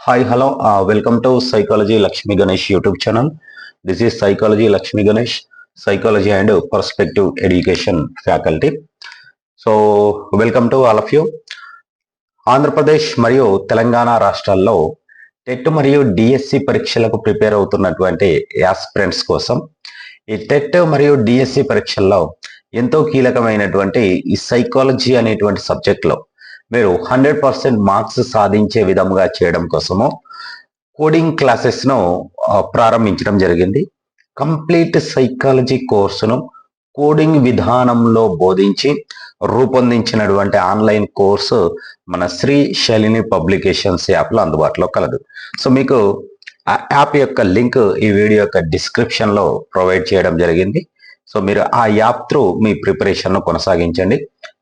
Hi hello welcome to psychology Lakshmi Ganesh YouTube channel this is psychology Lakshmi Ganesh psychology and perspective education faculty so welcome to all of you Andhra Pradesh మరియు తెలంగాణ రాష్ట్రాల్లో TET మరియు DSC పరీక్షలకు prepare అవుతున్నటువంటి aspirants కోసం ఈ TET మరియు DSC పరీక్షల్లో ఎంతో కీలకమైనటువంటి ఈ సైకాలజీ అనేటువంటి సబ్జెక్ట్లో మీరు హండ్రెడ్ పర్సెంట్ మార్క్స్ సాధించే విధముగా చేయడం కోసము కోడింగ్ క్లాసెస్ను ప్రారంభించడం జరిగింది. కంప్లీట్ సైకాలజీ కోర్సును కోడింగ్ విధానంలో బోధించి రూపొందించినటువంటి ఆన్లైన్ కోర్సు మన శ్రీ శలిని పబ్లికేషన్స్ యాప్లో అందుబాటులో కలదు. సో మీకు ఆ యాప్ యొక్క లింక్ ఈ వీడియో యొక్క డిస్క్రిప్షన్లో ప్రొవైడ్ చేయడం జరిగింది. సో మీరు ఆ యాప్ త్రూ మీ ప్రిపరేషన్ను కొనసాగించండి.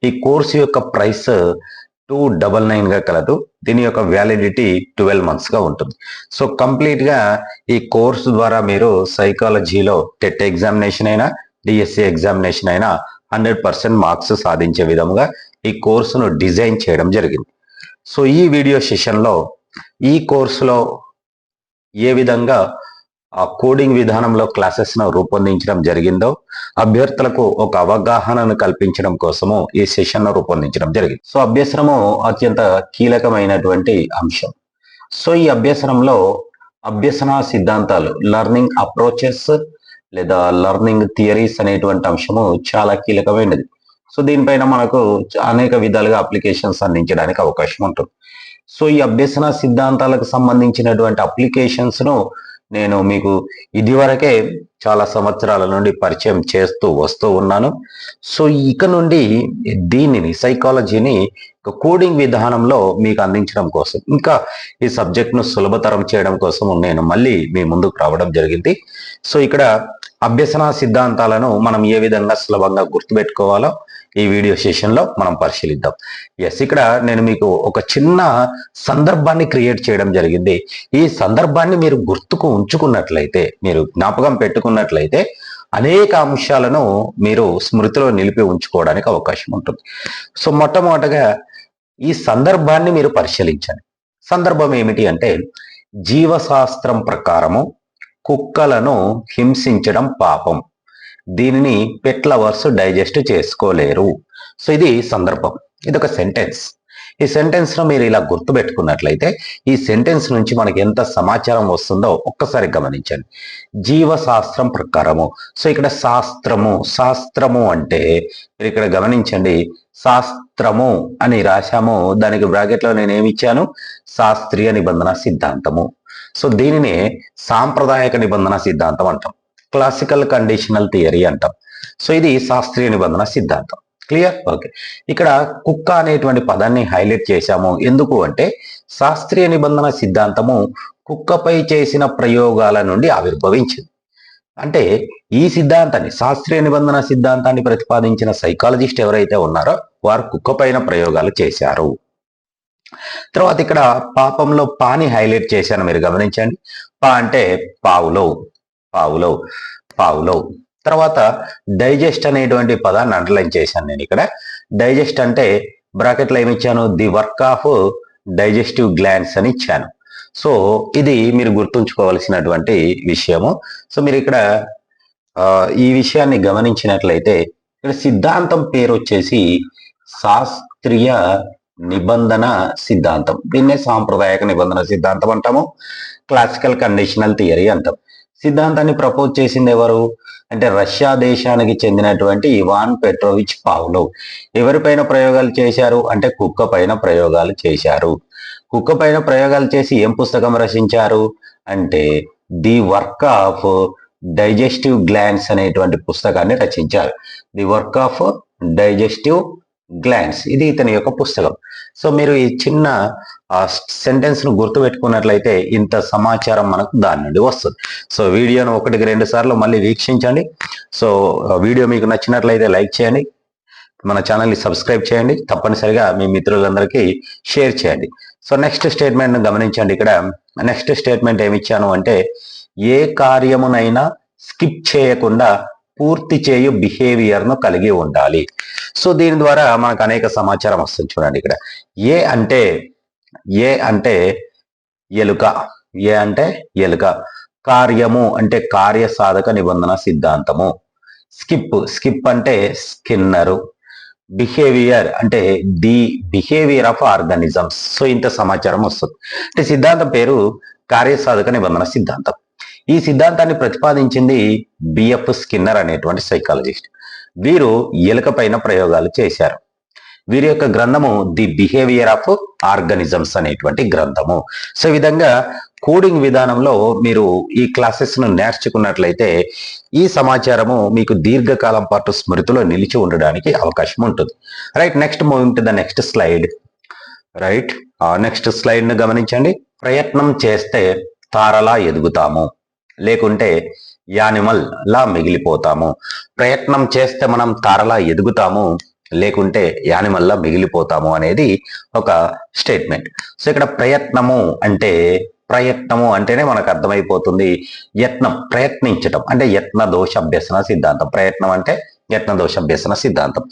ఈ కోర్సు యొక్క ప్రైస్ టూ డబల్ నైన్గా కలదు. దీని యొక్క వ్యాలిడిటీ ట్వెల్వ్ మంత్స్గా ఉంటుంది. సో కంప్లీట్గా ఈ కోర్సు ద్వారా మీరు సైకాలజీలో టెట్ ఎగ్జామినేషన్ అయినా డిఎస్సి ఎగ్జామినేషన్ అయినా హండ్రెడ్ పర్సెంట్ మార్క్స్ సాధించే విధంగా ఈ కోర్సును డిజైన్ చేయడం జరిగింది. సో ఈ వీడియో సెషన్లో ఈ కోర్సులో ఏ విధంగా ఆ కోడింగ్ విధానంలో క్లాసెస్ను రూపొందించడం జరిగిందో అభ్యర్థులకు ఒక అవగాహనను కల్పించడం కోసము ఈ సెషన్ను రూపొందించడం జరిగింది. సో అభ్యసనము అత్యంత కీలకమైనటువంటి అంశం. సో ఈ అభ్యసనంలో అభ్యసన సిద్ధాంతాలు లర్నింగ్ అప్రోచెస్ లేదా లర్నింగ్ థియరీస్ అనేటువంటి అంశము చాలా కీలకమైనది. సో దీనిపైన మనకు అనేక విధాలుగా అప్లికేషన్స్ అందించడానికి అవకాశం ఉంటుంది. సో ఈ అభ్యసన సిద్ధాంతాలకు సంబంధించినటువంటి అప్లికేషన్స్ను నేను మీకు ఇదివరకే చాలా సంవత్సరాల నుండి పరిచయం చేస్తూ వస్తూ ఉన్నాను. సో ఇక నుండి దీనిని సైకాలజీని కోడింగ్ విధానంలో మీకు అందించడం కోసం ఇంకా ఈ సబ్జెక్ట్ను సులభతరం చేయడం కోసం నేను మళ్ళీ మీ ముందుకు రావడం జరిగింది. సో ఇక్కడ అభ్యసన సిద్ధాంతాలను మనం ఏ విధంగా సులభంగా గుర్తుపెట్టుకోవాలో ఈ వీడియో సెషన్లో మనం పరిశీలిద్దాం. ఎస్ ఇక్కడ నేను మీకు ఒక చిన్న సందర్భాన్ని క్రియేట్ చేయడం జరిగింది. ఈ సందర్భాన్ని మీరు గుర్తుకు ఉంచుకున్నట్లయితే మీరు జ్ఞాపకం పెట్టుకున్నట్లయితే అనేక అంశాలను మీరు స్మృతిలో నిలిపి ఉంచుకోవడానికి అవకాశం ఉంటుంది. సో మొట్టమొదటగా ఈ సందర్భాన్ని మీరు పరిశీలించండి. సందర్భం ఏమిటి అంటే జీవశాస్త్రం ప్రకారము కుక్కలను హింసించడం పాపం. దీనిని పెట్ లవర్స్ డైజెస్ట్ చేసుకోలేరు. సో ఇది సందర్భం. ఇది ఒక సెంటెన్స్ ఈ సెంటెన్స్ను మీరు ఇలా గుర్తుపెట్టుకున్నట్లయితే ఈ సెంటెన్స్ నుంచి మనకి ఎంత సమాచారం వస్తుందో ఒక్కసారి గమనించండి. జీవశాస్త్రం ప్రకారము. సో ఇక్కడ శాస్త్రము శాస్త్రము అంటే మీరు ఇక్కడ గమనించండి. శాస్త్రము అని రాశాము. దానికి బ్రాకెట్లో నేను ఏమి ఇచ్చాను? శాస్త్రీయ నిబంధన సిద్ధాంతము. సో దీనినే సాంప్రదాయక నిబంధన సిద్ధాంతం అంటాం. క్లాసికల్ కండిషనల్ థియరీ అంటాం. సో ఇది శాస్త్రీయ నిబంధన సిద్ధాంతం. క్లియర్ ఓకే ఇక్కడ కుక్క అనేటువంటి పదాన్ని హైలైట్ చేశాము. ఎందుకు అంటే శాస్త్రీయ నిబంధన సిద్ధాంతము కుక్కపై చేసిన ప్రయోగాల నుండి ఆవిర్భవించింది. అంటే ఈ సిద్ధాంతాన్ని శాస్త్రీయ నిబంధన సిద్ధాంతాన్ని ప్రతిపాదించిన సైకాలజిస్ట్ ఎవరైతే ఉన్నారో వారు కుక్క పైన ప్రయోగాలు చేశారు. తర్వాత ఇక్కడ పాపంలో పాని హైలైట్ చేశాను మీరు గమనించండి. పా అంటే పావులో. పావులో పావులో తర్వాత డైజెస్ట్ అనేటువంటి పదాన్ని అండర్లైన్ చేశాను నేను ఇక్కడ. డైజెస్ట్ అంటే బ్రాకెట్లో ఏమి ఇచ్చాను? The work of digestive glands అని ఇచ్చాను. సో ఇది మీరు గుర్తుంచుకోవాల్సినటువంటి విషయము. సో మీరు ఇక్కడ ఆ, ఈ విషయాన్ని గమనించినట్లయితే ఇక్కడ సిద్ధాంతం పేరు వచ్చేసి శాస్త్రీయ నిబంధన సిద్ధాంతం. దీన్నే సాంప్రదాయక నిబంధన సిద్ధాంతం అంటాము. క్లాసికల్ కండిషనల్ థియరీ అంటాం. సిద్ధాంతాన్ని ప్రపోజ్ చేసింది ఎవరు? అంటే రష్యా దేశానికి చెందినటువంటి ఇవాన్ పెట్రోవిచ్ పావ్లో ఎవరిపైన ప్రయోగాలు చేశారు? అంటే కుక్క పైన ప్రయోగాలు చేశారు. కుక్క పైన ప్రయోగాలు చేసి ఏం పుస్తకం రచించారు? అంటే the work of digestive glands అనేటువంటి పుస్తకాన్ని రచించారు. The work of digestive glands ఇది ఇతని యొక్క పుస్తకం. సో మీరు ఈ చిన్న సెంటెన్స్ను గుర్తుపెట్టుకున్నట్లయితే ఇంత సమాచారం మనకు దాని నుండి వస్తుంది. సో వీడియోను ఒకటికి రెండు సార్లు మళ్ళీ వీక్షించండి. సో వీడియో మీకు నచ్చినట్లయితే లైక్ చేయండి. మన ఛానల్ని సబ్స్క్రైబ్ చేయండి. తప్పనిసరిగా మీ మిత్రులందరికీ షేర్ చేయండి. సో నెక్స్ట్ స్టేట్మెంట్ను గమనించండి. ఇక్కడ నెక్స్ట్ స్టేట్మెంట్ ఏమిచ్చాను అంటే ఏ కార్యమునైనా స్కిప్ చేయకుండా పూర్తి చేయు బిహేవియర్ను కలిగి ఉండాలి. సో దీని ద్వారా మనకు అనేక సమాచారం వస్తుంది చూడండి ఇక్కడ. ఏ అంటే ఏ అంటే ఎలుక. ఏ అంటే ఎలుక. కార్యము అంటే కార్య సాధక నిబంధన సిద్ధాంతము. స్కిప్ స్కిప్ అంటే స్కిన్నరు. బిహేవియర్ అంటే the behaviour of organisms so ఇంత సమాచారం వస్తుంది. అంటే సిద్ధాంతం పేరు కార్యసాధక నిబంధన సిద్ధాంతం. ఈ సిద్ధాంతాన్ని ప్రతిపాదించింది బిఎఫ్ స్కిన్నర్ అనేటువంటి సైకాలజిస్ట్ వీరు ఎలుకపైన ప్రయోగాలు చేశారు. వీరి యొక్క గ్రంథము ది బిహేవియర్ ఆఫ్ ఆర్గానిజమ్స్ అనేటువంటి గ్రంథము. సో ఈ విధంగా కోడింగ్ విధానంలో మీరు ఈ క్లాసెస్ను నేర్చుకున్నట్లయితే ఈ సమాచారము మీకు దీర్ఘకాలం పాటు స్మృతిలో నిలిచి ఉండడానికి అవకాశం ఉంటుంది. Right next moving to the next slide right next స్లైడ్ను గమనించండి. ప్రయత్నం చేస్తే తారలా ఎదుగుతాము. లేకుంటే యానిమల్ లా మిగిలిపోతాము. ప్రయత్నం చేస్తే మనం తారలా ఎదుగుతాము లేకుంటే యానిమల్లా మిగిలిపోతాము అనేది ఒక స్టేట్మెంట్ సో ఇక్కడ ప్రయత్నము అంటే ప్రయత్నము అంటేనే మనకు అర్థమైపోతుంది యత్నం ప్రయత్నించటం. అంటే యత్న దోష అభ్యసన సిద్ధాంతం. ప్రయత్నం అంటే యత్న దోష సిద్ధాంతం.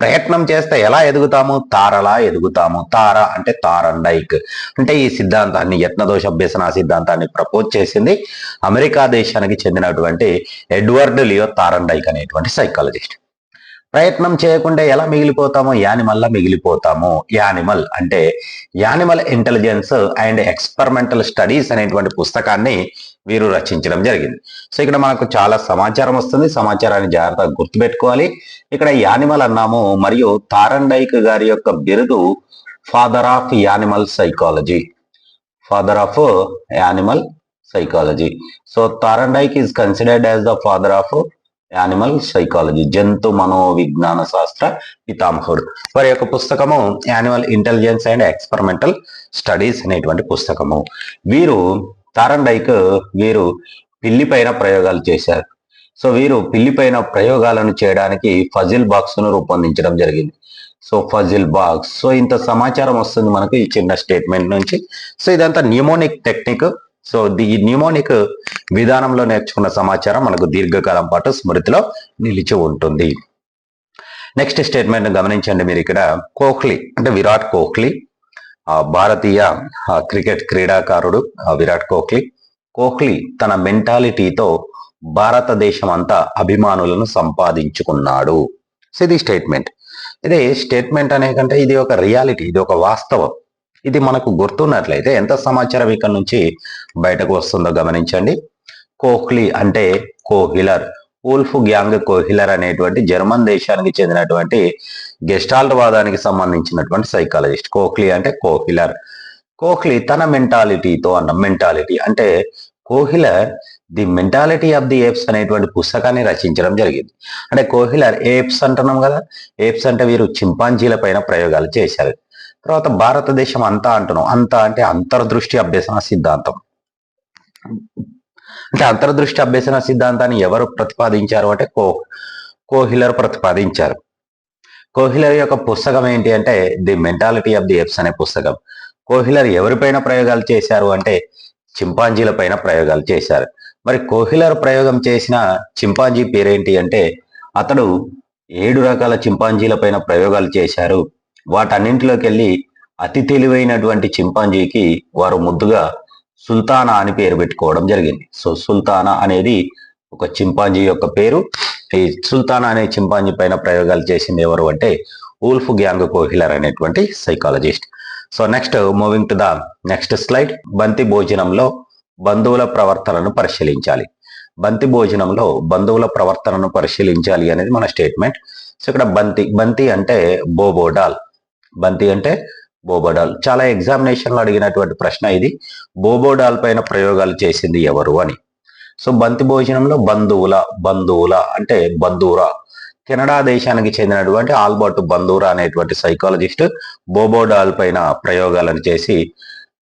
ప్రయత్నం చేస్తే ఎలా ఎదుగుతాము? తారలా ఎదుగుతాము. తార అంటే తారండైక్. అంటే ఈ సిద్ధాంతాన్ని యత్న దోష సిద్ధాంతాన్ని ప్రపోజ్ చేసింది అమెరికా దేశానికి చెందినటువంటి ఎడ్వర్డ్ లియో తారండైక్ అనేటువంటి సైకాలజిస్ట్. ప్రయత్నం చేయకుండా ఎలా మిగిలిపోతామో యానిమల్లా మిగిలిపోతాము. యానిమల్ అంటే animal intelligence and experimental studies అనేటువంటి పుస్తకాన్ని వీరు రచించడం జరిగింది. సో ఇక్కడ మనకు చాలా సమాచారం వస్తుంది. సమాచారాన్ని జాగ్రత్తగా గుర్తుపెట్టుకోవాలి. ఇక్కడ యానిమల్ అన్నాము. మరియు తారండైక్ గారి యొక్క బిరుదు father of animal psychology. Father of animal psychology. So Thorndike is considered as the father of animal psychology జంతు మనోవిజ్ఞాన శాస్త్ర పితామహుడు వారి యొక్క పుస్తకము animal intelligence and experimental studies అనేటువంటి పుస్తకము. వీరు తారండైక్ వీరు పిల్లి పైన ప్రయోగాలు చేశారు. సో వీరు పిల్లి పైన ప్రయోగాలను చేయడానికి ఫజిల్ బాక్స్ను రూపొందించడం జరిగింది. సో ఫజిల్ బాక్స్ సో ఇంత సమాచారం వస్తుంది మనకు ఈ చిన్న స్టేట్మెంట్ నుంచి. సో ఇదంతా న్యూమోనిక్ టెక్నిక్ సో ఈ న్యూమోనిక్ విధానంలో నేర్చుకున్న సమాచారం మనకు దీర్ఘకాలం పాటు స్మృతిలో నిలిచి ఉంటుంది. నెక్స్ట్ స్టేట్మెంట్ గమనించండి మీరు ఇక్కడ. కోహ్లీ అంటే విరాట్ కోహ్లీ ఆ భారతీయ క్రికెట్ క్రీడాకారుడు ఆ, విరాట్ కోహ్లీ. కోహ్లీ తన మెంటాలిటీతో భారతదేశం అంతా అభిమానులను సంపాదించుకున్నాడు. సో ఇది స్టేట్మెంట్ ఇది స్టేట్మెంట్ అనే కంటే ఇది ఒక రియాలిటీ ఇది ఒక వాస్తవం. ఇది మనకు గుర్తున్నట్లయితే ఎంత సమాచారం ఇక్కడ నుంచి బయటకు వస్తుందో గమనించండి. కోహ్లీ అంటే కోహిలర్. ఊల్ఫ్ గ్యాంగ్ కోహిలర్ అనేటువంటి జర్మన్ దేశానికి చెందినటువంటి గెస్టాల్ట్ వాదానికి సంబంధించినటువంటి సైకాలజిస్ట్. కోహ్లీ అంటే కోహిలర్. కోహ్లీ తన మెంటాలిటీతో అన్న మెంటాలిటీ అంటే Kohler the mentality of the apes అనేటువంటి పుస్తకాన్ని రచించడం జరిగింది. అంటే కోహిలర్ ఏప్స్ అంటున్నాం కదా. ఏప్స్ అంటే వీరు చింపాంజీల పైన ప్రయోగాలు చేశారు. తర్వాత భారతదేశం అంతా అంటున్నాం. అంతా అంటే అంతర్దృష్టి అభ్యసన సిద్ధాంతం. అంటే అంతర్దృష్టి అభ్యసన సిద్ధాంతాన్ని ఎవరు ప్రతిపాదించారు అంటే కో కోహిలర్ ప్రతిపాదించారు. కోహిలర్ యొక్క పుస్తకం ఏంటి అంటే the mentality of the apes అనే పుస్తకం. కోహిలర్ ఎవరిపైన ప్రయోగాలు చేశారు అంటే చింపాంజీల పైన ప్రయోగాలు చేశారు. మరి కోహిలర్ ప్రయోగం చేసిన చింపాంజీ పేరేంటి అంటే అతడు ఏడు రకాల చింపాంజీల పైన ప్రయోగాలు చేశారు. వాటన్నింటిలోకి వెళ్ళి అతి తెలివైనటువంటి చింపాంజీకి వారు ముద్దుగా సుల్తానా అని పేరు పెట్టుకోవడం జరిగింది. సో సుల్తానా అనేది ఒక చింపాంజీ యొక్క పేరు. ఈ సుల్తానా అనే చింపాంజీ పైన ప్రయోగాలు చేసింది ఎవరు అంటే ఊల్ఫ్ గ్యాంగ్ కోహిలర్ అనేటువంటి psychologist. So next moving to the next slide. బంతి భోజనంలో బంధువుల ప్రవర్తనను పరిశీలించాలి. బంతి భోజనంలో బంధువుల ప్రవర్తనను పరిశీలించాలి అనేది మన స్టేట్మెంట్. సో ఇక్కడ బంతి బంతి అంటే బోబోడాల్ బంతి అంటే బోబోడాల్ చాలా ఎగ్జామినేషన్లో అడిగినటువంటి ప్రశ్న ఇది. బోబోడాల్ పైన ప్రయోగాలు చేసింది ఎవరు అని. సో బంతి భోజనంలో బంధువుల బంధువుల అంటే బంధూరా కెనడా దేశానికి చెందినటువంటి ఆల్బర్ట్ బంధూరా అనేటువంటి సైకాలజిస్ట్ బోబోడాల్ పైన ప్రయోగాలను చేసి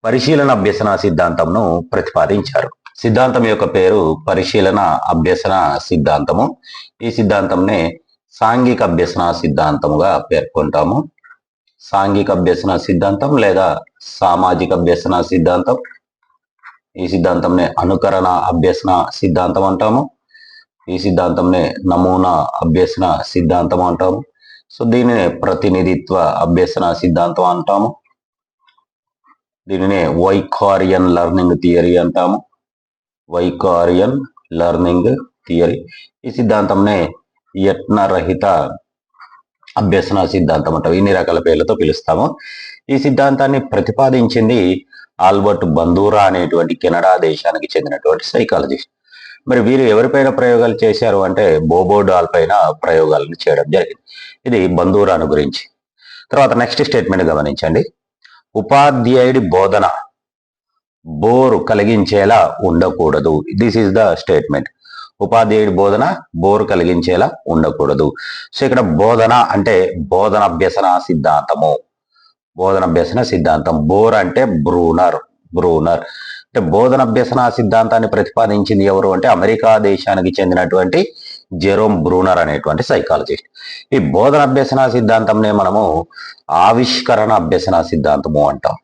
పరిశీలన అభ్యసన సిద్ధాంతంను ప్రతిపాదించారు. సిద్ధాంతం యొక్క పేరు పరిశీలన అభ్యసన సిద్ధాంతము. ఈ సిద్ధాంతంనే సాంఘిక అభ్యసన సిద్ధాంతముగా పేర్కొంటాము. సాంఘిక అభ్యసన సిద్ధాంతం లేదా సామాజిక అభ్యసన సిద్ధాంతం. ఈ సిద్ధాంతంనే అనుకరణ అభ్యసన సిద్ధాంతం అంటాము. ఈ సిద్ధాంతంనే నమూనా అభ్యసన సిద్ధాంతం అంటాము. సో దీనినే ప్రతినిధిత్వ అభ్యసన సిద్ధాంతం అంటాము. దీనినే వైకారియన్ లెర్నింగ్ థియరీ అంటాము. Vicarious learning theory. ఈ సిద్ధాంతంనే యత్నరహిత అభ్యసన సిద్ధాంతం అంటాం. ఇన్ని రకాల పేర్లతో పిలుస్తాము. ఈ సిద్ధాంతాన్ని ప్రతిపాదించింది ఆల్బర్ట్ బందూరా అనేటువంటి కెనడా దేశానికి చెందినటువంటి సైకాలజిస్ట్. మరి వీరు ఎవరిపైన ప్రయోగాలు చేశారు అంటే బోబోడాల్ పైన ప్రయోగాలను చేయడం జరిగింది. ఇది బందూరాను గురించి. తర్వాత నెక్స్ట్ స్టేట్మెంట్ గమనించండి. ఉపాధ్యాయుడి బోధన బోరు కలిగించేలా ఉండకూడదు. దిస్ ఈజ్ ద స్టేట్మెంట్ ఉపాధ్యాయుడి బోధన బోరు కలిగించేలా ఉండకూడదు. సో ఇక్కడ బోధన అంటే బోధన అభ్యసన సిద్ధాంతము. బోధన అభ్యసన సిద్ధాంతం. బోర్ అంటే బ్రూనర్ బ్రూనర్. అంటే బోధన అభ్యసన సిద్ధాంతాన్ని ప్రతిపాదించింది ఎవరు అంటే అమెరికా దేశానికి చెందినటువంటి జెరోమ్ బ్రూనర్ అనేటువంటి సైకాలజిస్ట్. ఈ బోధన అభ్యసన సిద్ధాంతంనే మనము ఆవిష్కరణ అభ్యసన సిద్ధాంతము అంటాం.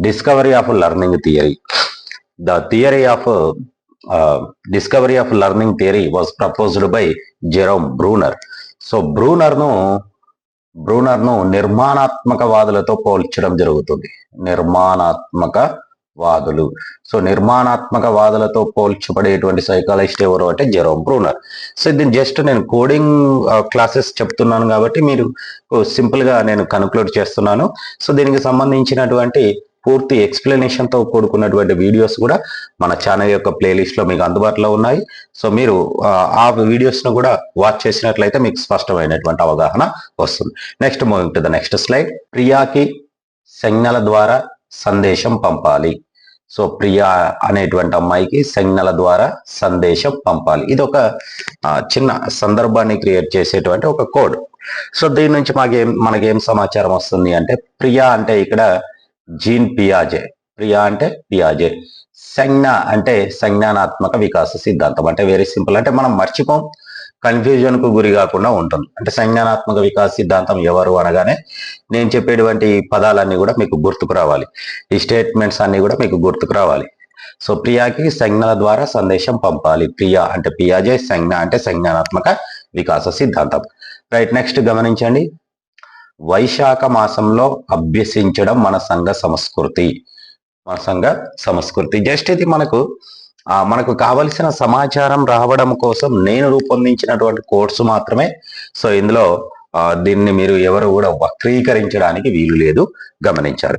Discovery of learning theory. The theory of discovery of learning theory was proposed by Jerome Bruner so బ్రూనర్ను బ్రూనర్ను నిర్మాణాత్మకవాదులతో నిర్మాణాత్మక వాదులతో పోల్చడం జరుగుతుంది. నిర్మాణాత్మక వాదులు సో నిర్మాణాత్మక వాదులతో పోల్చబడేటువంటి సైకాలజిస్ట్ ఎవరు అంటే జెరోమ్ బ్రూనర్ సో దీన్ని జస్ట్ నేను కోడింగ్ క్లాసెస్ చెప్తున్నాను కాబట్టి మీరు సింపుల్గా నేను కన్క్లూడ్ చేస్తున్నాను. సో దీనికి సంబంధించినటువంటి పూర్తి ఎక్స్ప్లెనేషన్తో కూడుకున్నటువంటి వీడియోస్ కూడా మన ఛానల్ యొక్క ప్లేలిస్ట్లో మీకు అందుబాటులో ఉన్నాయి. సో మీరు ఆ, వీడియోస్ను కూడా వాచ్ చేసినట్లయితే మీకు స్పష్టమైనటువంటి అవగాహన వస్తుంది. Next moving to the next slide ప్రియాకి సంజ్ఞల ద్వారా సందేశం పంపాలి. సో ప్రియా అనేటువంటి అమ్మాయికి సంజ్ఞల ద్వారా సందేశం పంపాలి. ఇది ఒక చిన్న సందర్భాన్ని క్రియేట్ చేసేటువంటి ఒక కోడ్ సో దీని నుంచి మాకేం మనకేం సమాచారం వస్తుంది అంటే ప్రియా అంటే ఇక్కడ జీన్ పియాజే. ప్రియా అంటే పియాజే. సంజ్ఞ అంటే సంజ్ఞానాత్మక వికాస సిద్ధాంతం. అంటే వెరీ సింపుల్ అంటే మనం మర్చిపోం కన్ఫ్యూజన్కు గురి కాకుండా ఉంటుంది అంటే సంజ్ఞానాత్మక వికాస సిద్ధాంతం ఎవరు అనగానే నేను చెప్పేటువంటి పదాలన్నీ కూడా మీకు గుర్తుకు రావాలి. ఈ స్టేట్మెంట్స్ అన్ని కూడా మీకు గుర్తుకు రావాలి. సో ప్రియాకి సంజ్ఞల ద్వారా సందేశం పంపాలి. ప్రియా అంటే పియాజే సంజ్ఞ అంటే సంజ్ఞానాత్మక వికాస సిద్ధాంతం. రైట్ నెక్స్ట్ గమనించండి. వైశాఖ మాసంలో అభ్యసించడం మన సంఘ సంస్కృతి. మన సంఘ సంస్కృతి. జస్ట్ ఇది మనకు మనకు కావలసిన సమాచారం రావడం కోసం నేను రూపొందించినటువంటి కోర్సు మాత్రమే. సో ఇందులో దీన్ని మీరు ఎవరు కూడా వక్రీకరించడానికి వీలు లేదు. గమనించారు.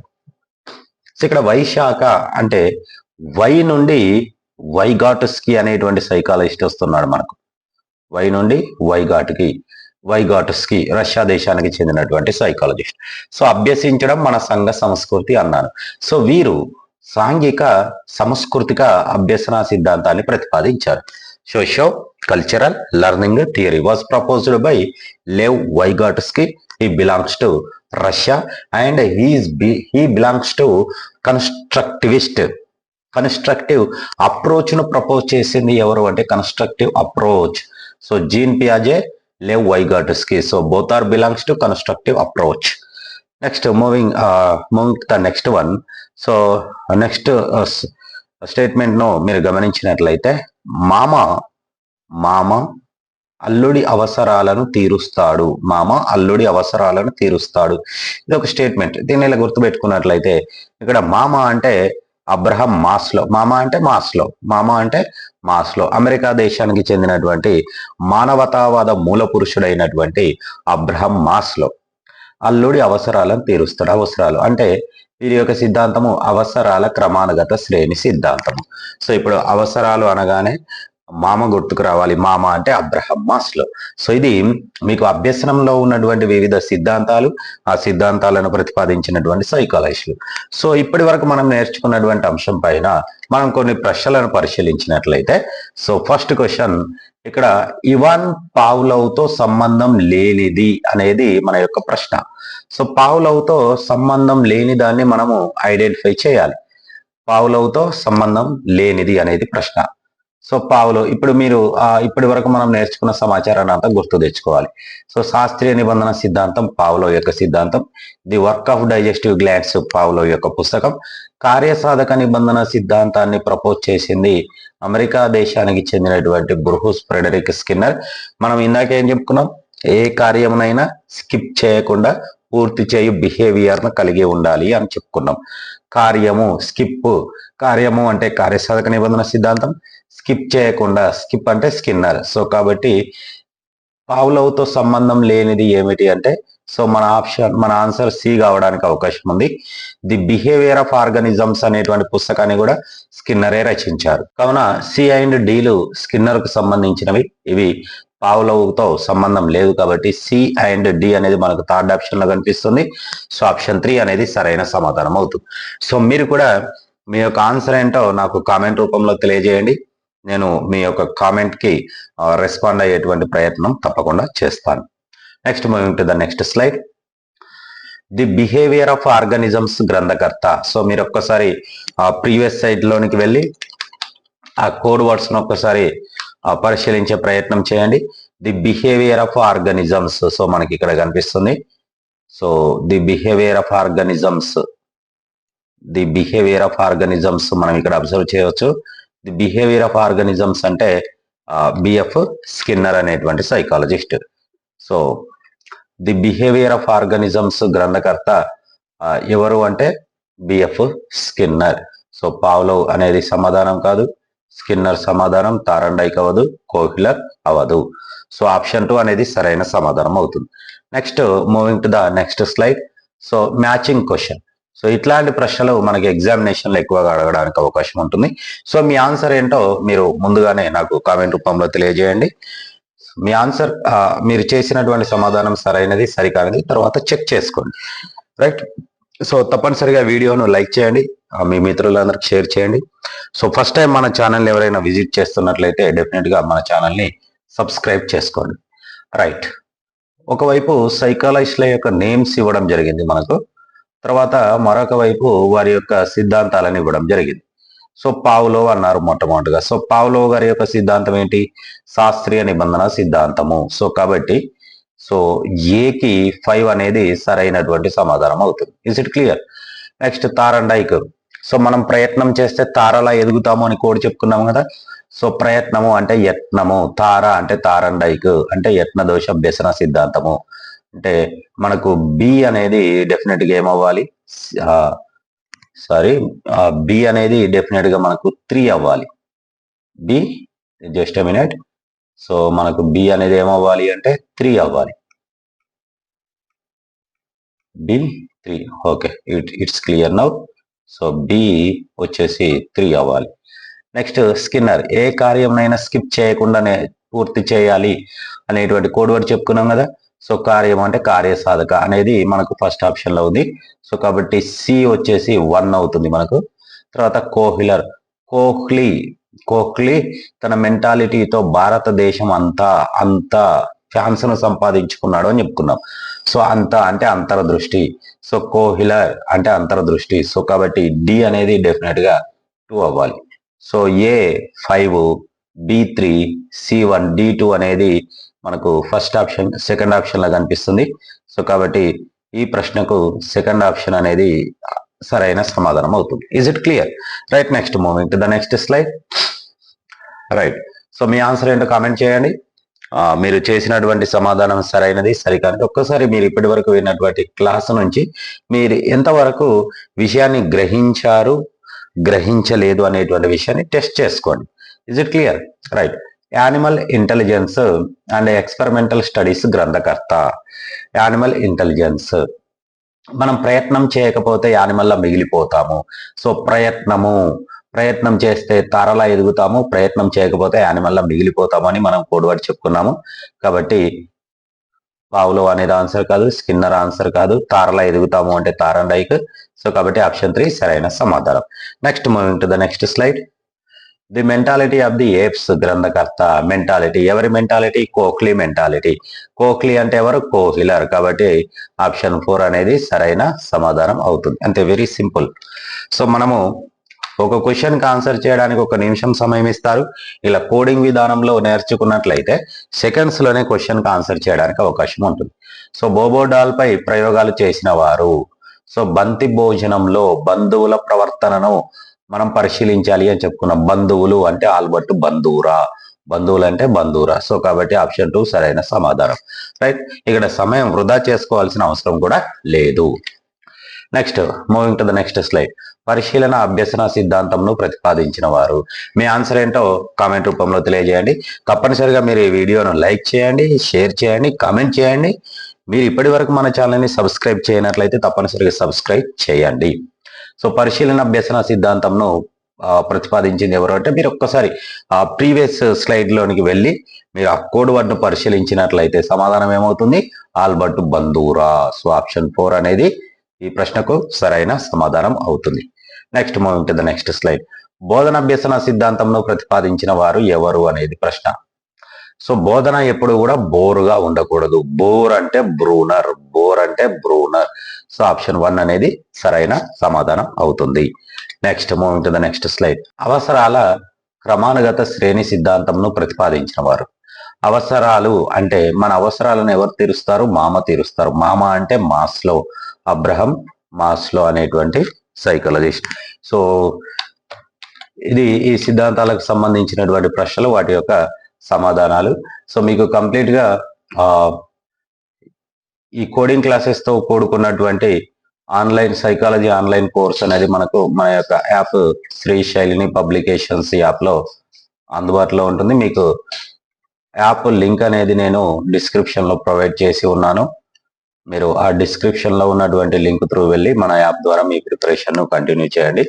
ఇక్కడ వైశాఖ అంటే వై నుండి వైఘాటుస్కి అనేటువంటి సైకాలజిస్ట్ వస్తున్నాడు మనకు. వై నుండి వైఘాటుకి వైగాటస్కి రష్యా దేశానికి చెందినటువంటి సైకాలజిస్ట్. సో అభ్యసించడం మన సంఘ సంస్కృతి అన్నాను. సో వీరు సాంఘిక సాంస్కృతిక అభ్యసన సిద్ధాంతాన్ని ప్రతిపాదించారు. Socio cultural learning theory was proposed by Lev Vygotsky he belongs to Russia and he's be he belongs to constructivist constructive అప్రోచ్ను propose చేసింది ఎవరు అంటే constructive approach so Jean పియాజే Lev Vygotsky so both are belongs to constructive approach next moving moving the next one so next స్టేట్మెంట్ను మీరు గమనించినట్లయితే మామ మామ అల్లుడి అవసరాలను తీరుస్తాడు. మామ అల్లుడి అవసరాలను తీరుస్తాడు. ఇది ఒక స్టేట్మెంట్ దీన్ని ఇలా గుర్తుపెట్టుకున్నట్లయితే ఇక్కడ మామ అంటే అబ్రహం మాస్లో. మామ అంటే మాస్లో. మామ అంటే మాస్లో. అమెరికా దేశానికి చెందినటువంటి మానవతావాద మూల పురుషుడైనటువంటి అబ్రహం మాస్లో. అల్లుడి అవసరాలను తీరుస్తాడు. అవసరాలు అంటే వీరి యొక్క సిద్ధాంతము. అవసరాల క్రమానుగత శ్రేణి సిద్ధాంతము. సో ఇప్పుడు అవసరాలు అనగానే మామ గుర్తుకు రావాలి. మామ అంటే అబ్రహం మాస్లో. సో ఇది మీకు అభ్యసనంలో ఉన్నటువంటి వివిధ సిద్ధాంతాలు ఆ సిద్ధాంతాలను ప్రతిపాదించినటువంటి సైకాలజీలు సో ఇప్పటి వరకు మనం నేర్చుకున్నటువంటి అంశం పైన మనం కొన్ని ప్రశ్నలను పరిశీలించినట్లయితే సో ఫస్ట్ క్వశ్చన్ ఇక్కడ ఇవాన్ పావులవుతో సంబంధం లేనిది అనేది మన యొక్క ప్రశ్న. సో పావులవుతో సంబంధం లేని దాన్ని మనము ఐడెంటిఫై చేయాలి. పావులవుతో సంబంధం లేనిది అనేది ప్రశ్న. సో పావులు ఇప్పుడు మీరు ఇప్పటి వరకు మనం నేర్చుకున్న సమాచారాన్ని అంతా గుర్తు తెచ్చుకోవాలి. సో శాస్త్రీయ నిబంధన సిద్ధాంతం పావులో యొక్క సిద్ధాంతం the work of digestive glands Pavlov యొక్క పుస్తకం. కార్యసాధక నిబంధన సిద్ధాంతాన్ని ప్రపోజ్ చేసింది అమెరికా దేశానికి చెందినటువంటి బ్రూహుస్ ఫ్రెడరిక్ స్కిన్నర్. మనం ఇందాక ఏం చెప్పుకున్నాం? ఏ కార్యమునైనా స్కిప్ చేయకుండా పూర్తి చేయు బిహేవియర్ను కలిగి ఉండాలి అని చెప్పుకున్నాం. కార్యము స్కిప్ కార్యము అంటే కార్యసాధక నిబంధన సిద్ధాంతం. స్కిప్ చేయకుండా స్కిప్ అంటే స్కిన్నర్. సో కాబట్టి పావులవుతో సంబంధం లేనిది ఏమిటి అంటే సో మన ఆప్షన్ మన ఆన్సర్ సి కావడానికి అవకాశం ఉంది. ది బిహేవియర్ ఆఫ్ ఆర్గానిజమ్స్ అనేటువంటి పుస్తకాన్ని కూడా స్కిన్నరే రచించారు. కావున సి అండ్ డీలు స్కిన్నర్కు సంబంధించినవి. ఇవి పావులవుతో సంబంధం లేదు కాబట్టి సి అండ్ డి అనేది మనకు థర్డ్ ఆప్షన్లో కనిపిస్తుంది. సో ఆప్షన్ త్రీ అనేది సరైన సమాధానం అవుతుంది. సో మీరు కూడా మీ యొక్క ఆన్సర్ ఏంటో నాకు కామెంట్ రూపంలో తెలియజేయండి. నేను మీ యొక్క కామెంట్కి రెస్పాండ్ అయ్యేటువంటి ప్రయత్నం తప్పకుండా చేస్తాను. Next moving to the next slide the behaviour of organisms గ్రంథకర్త. సో మీరు ఒక్కసారి ప్రీవియస్ సైట్లోనికి వెళ్ళి ఆ కోడ్ వర్డ్స్ను ఒక్కసారి పరిశీలించే ప్రయత్నం చేయండి. The behaviour of organisms so మనకి ఇక్కడ కనిపిస్తుంది. So the behaviour of organisms the behaviour of organisms మనం ఇక్కడ అబ్జర్వ్ చేయవచ్చు. ది బిహేవియర్ ఆఫ్ ఆర్గనిజమ్స్ అంటే బిఎఫ్ స్కిన్నర్ అనేటువంటి psychologist. So the behaviour of organisms గ్రంథకర్త ఎవరు అంటే బిఎఫ్ స్కిన్నర్. సో పావ్లవ్ అనేది సమాధానం కాదు. స్కిన్నర్ సమాధానం తారండైక్ అవ్వదు కోహిలర్ అవ్వదు. సో ఆప్షన్ టూ అనేది సరైన సమాధానం అవుతుంది. Next moving to the next slide. So matching question. So ఇట్లాంటి ప్రశ్నలు మనకి ఎగ్జామినేషన్లో ఎక్కువగా అడగడానికి అవకాశం ఉంటుంది. సో మీ ఆన్సర్ ఏంటో మీరు ముందుగానే నాకు కామెంట్ రూపంలో తెలియజేయండి. మీ ఆన్సర్ మీరు చేసినటువంటి సమాధానం సరైనది సరికానిది తర్వాత చెక్ చేసుకోండి. రైట్ సో తప్పనిసరిగా వీడియోను లైక్ చేయండి. మీ మిత్రులందరికి షేర్ చేయండి. సో ఫస్ట్ టైం మన ఛానల్ ఎవరైనా విజిట్ చేస్తున్నట్లయితే డెఫినెట్గా మన ఛానల్ని సబ్స్క్రైబ్ చేసుకోండి. రైట్ ఒకవైపు సైకాలజిస్ట్ల యొక్క నేమ్స్ ఇవ్వడం జరిగింది మనకు. తర్వాత మరొక వైపు వారి యొక్క సిద్ధాంతాలను ఇవ్వడం జరిగింది. సో పావులో అన్నారు మొట్టమొదటిగా. సో పావులో గారి యొక్క సిద్ధాంతం ఏంటి? శాస్త్రీయ నిబంధన సిద్ధాంతము. సో కాబట్టి సో ఏకి ఫైవ్ అనేది సరైనటువంటి సమాధానం అవుతుంది. Is it clear next Thorndike so మనం ప్రయత్నం చేస్తే తారలా ఎదుగుతాము అని కోడి చెప్పుకున్నాం కదా? సో ప్రయత్నము అంటే యత్నము. తార అంటే తారండైక్ అంటే యత్న దోష వ్యసన సిద్ధాంతము. అంటే మనకు బి అనేది డెఫినెట్గా ఏమవ్వాలి? సారీ బి అనేది డెఫినెట్గా మనకు త్రీ అవ్వాలి. బి జస్ట్ మినిట్ సో మనకు బి అనేది ఏమవ్వాలి అంటే త్రీ అవ్వాలి. B three okay it it's clear now so B వచ్చేసి త్రీ అవ్వాలి. నెక్స్ట్ స్కిన్నర్ ఏ కార్యంనైనా స్కిప్ చేయకుండానే పూర్తి చేయాలి అనేటువంటి కోడ్ వర్డ్ చెప్పుకున్నాం కదా? సో కార్యం అంటే కార్యసాధక అనేది మనకు ఫస్ట్ ఆప్షన్లో ఉంది. సో కాబట్టి సి వచ్చేసి వన్ అవుతుంది మనకు. తర్వాత కోహిలర్ కోహ్లీ కోహ్లీ తన మెంటాలిటీతో భారతదేశం అంతా అంతా ఫ్యాన్స్ను సంపాదించుకున్నాడు అని చెప్పుకున్నాం. సో అంత అంటే అంతర్దృష్టి సో కోహిలర్ అంటే అంతరదృష్టి సో కాబట్టి డి అనేది డెఫినెట్గా టూ అవ్వాలి. So A five B three C one D two అనేది మనకు ఫస్ట్ ఆప్షన్ సెకండ్ ఆప్షన్లా కనిపిస్తుంది సో కాబట్టి ఈ ప్రశ్నకు సెకండ్ ఆప్షన్ అనేది సరైన సమాధానం అవుతుంది. Is it clear right next moving to the next slide right so me answer ఏంటో కామెంట్ చేయండి. మీరు చేసినటువంటి సమాధానం సరైనది సరికానిది. ఒక్కసారి మీరు ఇప్పటి వరకు విన్నటువంటి క్లాస్ నుంచి మీరు ఎంతవరకు విషయాన్ని గ్రహించారు గ్రహించలేదు అనేటువంటి విషయాన్ని టెస్ట్ చేసుకోండి. Is it clear right animal intelligence and experimental studies గ్రంథకర్త. యానిమల్ ఇంటెలిజెన్స్ మనం ప్రయత్నం చేయకపోతే యానిమల్లా మిగిలిపోతాము. సో ప్రయత్నము. ప్రయత్నం చేస్తే తారలా ఎదుగుతాము. ప్రయత్నం చేయకపోతే యానిమల్లా మిగిలిపోతాము అని మనం కోడ్వర్డ్ చెప్పుకున్నాము. కాబట్టి పావులో అనేది ఆన్సర్ కాదు స్కిన్నర్ ఆన్సర్ కాదు తారలా ఎదుగుతాము అంటే తారండైక్. సో కాబట్టి ఆప్షన్ త్రీ సరైన సమాధానం. Next moving to the next slide the mentality of the apes గ్రంథకర్త మెంటాలిటీ ఎవరి మెంటాలిటీ కోక్లీ మెంటాలిటీ కోక్లీ అంటే ఎవరు? కోహిలర్ కాబట్టి ఆప్షన్ ఫోర్ అనేది సరైన సమాధానం అవుతుంది. అంతే వెరీ సింపుల్ సో మనము ఒక క్వశ్చన్కి ఆన్సర్ చేయడానికి ఒక నిమిషం సమయం ఇస్తారు. ఇలా కోడింగ్ విధానంలో నేర్చుకున్నట్లయితే సెకండ్స్లోనే ఆన్సర్ చేయడానికి అవకాశం ఉంటుంది. సో బోబోడాల్పై ప్రయోగాలు చేసిన వారు. సో బంతి భోజనంలో బంధువుల ప్రవర్తనను మనం పరిశీలించాలి అని చెప్పుకున్నాం బంధువులు అంటే ఆల్బర్ట్ బంధువురా. బంధువులు అంటే బంధువురా. సో కాబట్టి ఆప్షన్ టూ సరైన సమాధానం. రైట్? ఇక్కడ సమయం వృధా చేసుకోవాల్సిన అవసరం కూడా లేదు. Next moving to the next slide. పరిశీలన అభ్యసన సిద్ధాంతంను ప్రతిపాదించిన వారు. మీ ఆన్సర్ ఏంటో కామెంట్ రూపంలో తెలియజేయండి. తప్పనిసరిగా మీరు ఈ వీడియోను లైక్ చేయండి షేర్ చేయండి కామెంట్ చేయండి. మీరు ఇప్పటి వరకు మన ఛానల్ని సబ్స్క్రైబ్ చేయనట్లయితే తప్పనిసరిగా సబ్స్క్రైబ్ చేయండి. సో పరిశీలన అభ్యసన సిద్ధాంతంను ప్రతిపాదించింది ఎవరు అంటే మీరు ఒక్కసారి ఆ ప్రీవియస్ స్లైడ్ లోనికి వెళ్ళి మీరు ఆ కోడ్ వర్డ్ను పరిశీలించినట్లయితే సమాధానం ఏమవుతుంది? Albert Bandura. So option four అనేది ఈ ప్రశ్నకు సరైన సమాధానం అవుతుంది. Next moving to the next slide. బోధన అభ్యసన సిద్ధాంతంను ప్రతిపాదించిన వారు ఎవరు అనేది ప్రశ్న. సో బోధన ఎప్పుడు కూడా బోరుగా ఉండకూడదు. బోర్ అంటే బ్రూనర్. బోర్ అంటే బ్రూనర్. సో ఆప్షన్ వన్ అనేది సరైన సమాధానం అవుతుంది. Next moving to the next slide. అవసరాల క్రమానుగత శ్రేణి సిద్ధాంతంను ప్రతిపాదించిన వారు. అవసరాలు అంటే మన అవసరాలను ఎవరు తీరుస్తారు? మామ తీరుస్తారు. మామ అంటే మాస్లో. అబ్రహం మాస్లో అనేటువంటి సైకాలజిస్ట్. సో ఇది ఈ సిద్ధాంతాలకు సంబంధించినటువంటి ప్రశ్నలు వాటి యొక్క సమాధానాలు. సో మీకు కంప్లీట్గా ఈ కోడింగ్ క్లాసెస్తో కూడుకున్నటువంటి ఆన్లైన్ సైకాలజీ ఆన్లైన్ కోర్స్ అనేది మనకు మన యొక్క యాప్ శ్రీ శైలిని పబ్లికేషన్స్ యాప్లో అందుబాటులో ఉంటుంది. మీకు యాప్ లింక్ అనేది నేను డిస్క్రిప్షన్లో ప్రొవైడ్ చేసి ఉన్నాను. మీరు ఆ డిస్క్రిప్షన్లో ఉన్నటువంటి లింక్ త్రూ వెళ్ళి మన యాప్ ద్వారా మీ ప్రిపరేషన్ను కంటిన్యూ చేయండి.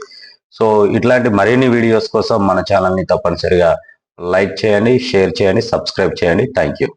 సో ఇట్లాంటి మరిన్ని వీడియోస్ కోసం మన ఛానల్ని తప్పనిసరిగా లైక్ చేయండి షేర్ చేయండి సబ్స్క్రైబ్ చేయండి. Thank you